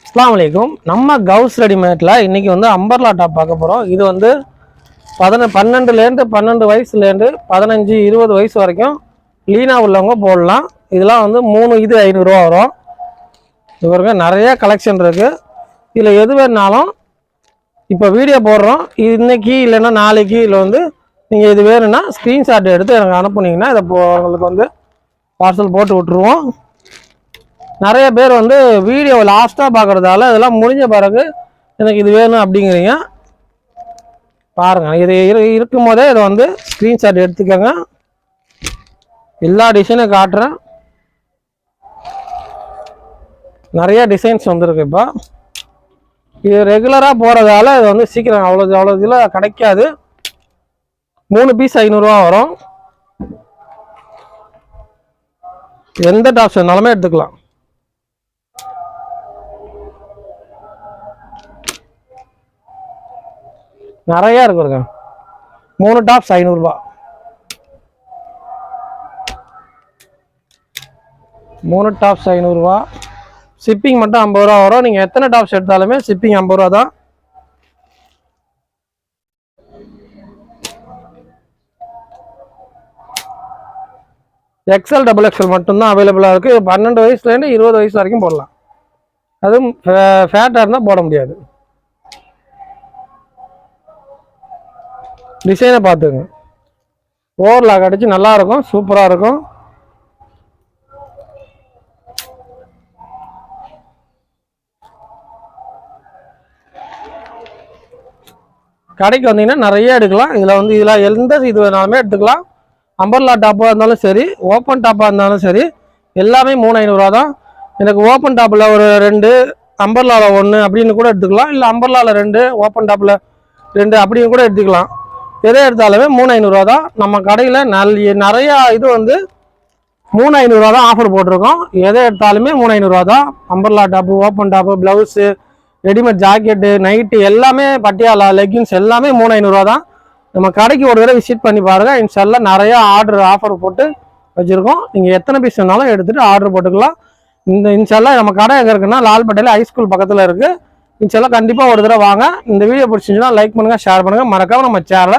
அஸ்லாம் வலைக்கும் நம்ம கவுஸ் ரெடிமேட்டில் இன்றைக்கி வந்து அம்பர்லா டாப் பார்க்க போகிறோம் இது வந்து பதின பன்னெண்டுலேருந்து பன்னெண்டு வயசுலேருந்து பதினஞ்சு இருபது வயசு வரைக்கும் லீனாக உள்ளவங்க போடலாம். இதெல்லாம் வந்து மூணு இது ஐநூறுரூவா வரும். இவருங்க நிறைய கலெக்ஷன் இருக்குது இதில் எது வேணுனாலும் இப்போ வீடியோ போடுறோம். இன்னைக்கு இல்லைன்னா நாளைக்கு இல்லை வந்து நீங்கள் இது வேணும்னா ஸ்க்ரீன்ஷாட் எடுத்து எனக்கு அனுப்புனீங்கன்னா இதை உங்களுக்கு வந்து பார்சல் போட்டு விட்ருவோம் நிறைய பேர் வந்து வீடியோ லாஸ்ட்டாக பார்க்குறதால இதெல்லாம் முடிஞ்ச பிறகு எனக்கு இது வேணும் அப்படிங்கிறீங்க. பாருங்கள் இது இரு இருக்கும் போதே இதை வந்து ஸ்க்ரீன்ஷாட் எடுத்துக்கோங்க. எல்லா டிசைனும் காட்டுறேன். நிறைய டிசைன்ஸ் வந்துருக்கு இப்போ. இது ரெகுலராக போகிறதால இது வந்து சீக்கிரம் அவ்வளோ அவ்வளோ இதில் கிடைக்காது. மூணு பீஸ் ஐநூறுரூவா வரும். எந்த டாப்ஸ் வேணாலுமே எடுத்துக்கலாம். நிறைய இருக்குங்க மூணு டாப்ஸ் ஐநூறுரூபா மூணு டாப்ஸ் ஐநூறுரூவா ஷிப்பிங் மட்டும் ஐம்பது ரூபா வரும். நீங்கள் எத்தனை டாப்ஸ் எடுத்தாலுமே ஷிப்பிங் ஐம்பது ரூபா தான். எக்ஸல் டபுள் எக்ஸல் மட்டும்தான் அவைலபிளாக இருக்குது பன்னெண்டு வயசுலேருந்து இருபது வயசு வரைக்கும் போடலாம். அதுவும் ஃபேட்டாக இருந்தால் போட முடியாது. டிசைனை பார்த்துங்க. ஓவர்லாக் அடிச்சு நல்லா இருக்கும் சூப்பராக இருக்கும். கடைக்கு வந்தீங்கன்னா நிறைய எடுக்கலாம். இதில் வந்து இதில் எந்த இது வேணாலுமே எடுத்துக்கலாம். அம்பர்லா டாப்பாக இருந்தாலும் சரி ஓப்பன் டாப்பாக இருந்தாலும் சரி எல்லாமே மூணு ஐநூறுரூவா தான். எனக்கு ஓப்பன் டாப்பில் ஒரு ரெண்டு அம்பர்லாவில் ஒன்று அப்படின்னு கூட எடுத்துக்கலாம். இல்லை அம்பர்லாவில் ரெண்டு ஓப்பன் டாப்பில் ரெண்டு அப்படின்னு கூட எடுத்துக்கலாம். எதை எடுத்தாலுமே மூணு ஐநூறுரூவா தான். நம்ம கடையில் நல் நிறையா இது வந்து மூணு ஐநூறுரூவா தான் ஆஃபர் போட்டிருக்கோம். எதை எடுத்தாலுமே மூணு ஐநூறுரூவா தான். Umbrella top open top blouse readymade jacket night எல்லாமே பட்டியாலா லெக்கின்ஸ் எல்லாமே மூணு ஐநூறுரூவா தான். நம்ம கடைக்கு ஒரு தடவை விசிட் பண்ணி பாருங்கள் இன்ஷால்லாம் நிறையா ஆர்டர் ஆஃபர் போட்டு வச்சுருக்கோம். நீங்கள் எத்தனை பீஸ் வேணாலும் எடுத்துகிட்டு ஆர்டர் போட்டுக்கலாம். இந்த இன்ஷால்லாம் நம்ம கடை எங்கே இருக்குன்னா லால்பட்டையில் ஹைஸ்கூல் பக்கத்தில் இருக்குது இன்ஷால்லாம் கண்டிப்பாக ஒரு தடவை வாங்க. இந்த வீடியோ பிடிச்சிருந்துச்சுன்னா லைக் பண்ணுங்கள் ஷேர் பண்ணுங்கள் மறக்காம நம்ம சேனலை